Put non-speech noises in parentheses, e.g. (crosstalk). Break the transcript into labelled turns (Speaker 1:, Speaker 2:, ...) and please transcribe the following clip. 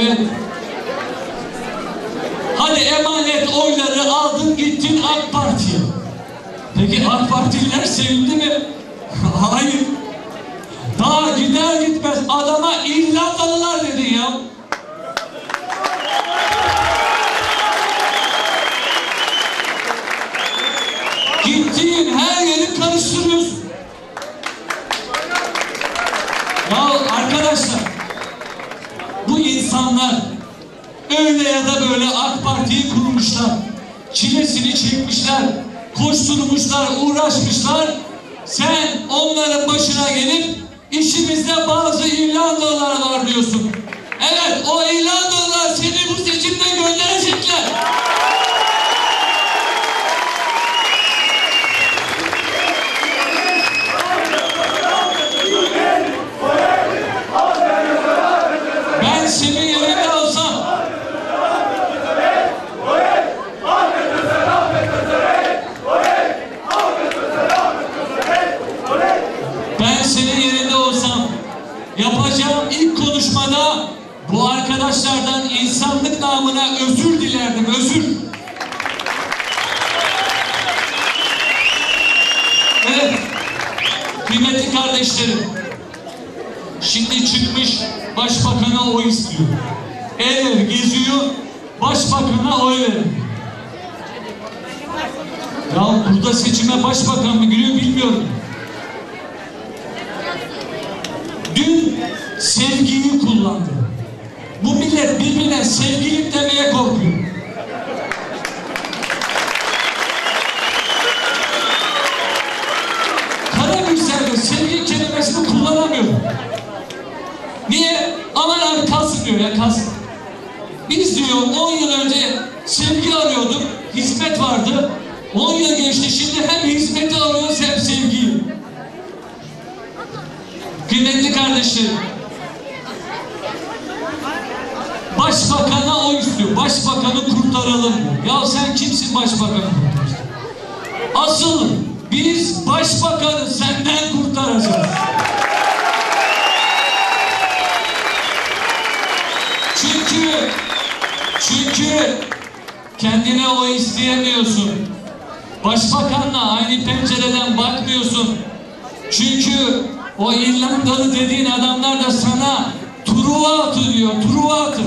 Speaker 1: Evet. Hadi emanet oyları aldın gittin AK Parti'ye. Peki AK Partililer sevindi mi? (laughs) Hayır. Daha gider gitmez adama İrlandalılar dedin ya. Gittiğin her yeri karıştırıyorsun. Ya arkadaşlar bu insanlar öyle ya da böyle AK Parti'yi kurmuşlar. Çilesini çekmişler. Koşturmuşlar, uğraşmışlar. Sen onların başına gelip işimizde bazı İrlandalılar var diyorsun. Evet o İrlandalılar seni bu seçimde gönderecekler. Senin yerinde olsam yapacağım ilk konuşmada bu arkadaşlardan insanlık namına özür dilerdim, özür. Evet, kıymetli kardeşlerim, şimdi çıkmış başbakana oy istiyor. Ele geziyor, başbakana oy verin. Ya burada seçime başbakan mı giriyor bilmiyorum. Sevgiyi kullandı. Bu millet birbirine sevgilim demeye korkuyor. Karagülsel'de sevgi kelimesini kullanamıyor. Niye? Aman abi kalsın diyor ya kalsın. Biz diyor 10 yıl önce sevgi arıyorduk, hizmet vardı. 10 yıl geçti şimdi hem hizmeti arıyoruz hem sevgiyi. Kıymetli kardeşlerim. Başbakana o istiyor. Başbakanı kurtaralım. Ya sen kimsin başbakanı kurtarsın? Asıl biz başbakanı senden kurtaracağız. Çünkü çünkü kendine o isteyemiyorsun. Başbakanla aynı pencereden bakmıyorsun. Çünkü o İrlandalı dediğin adamlar da sana Truva atı diyor, Truva atı.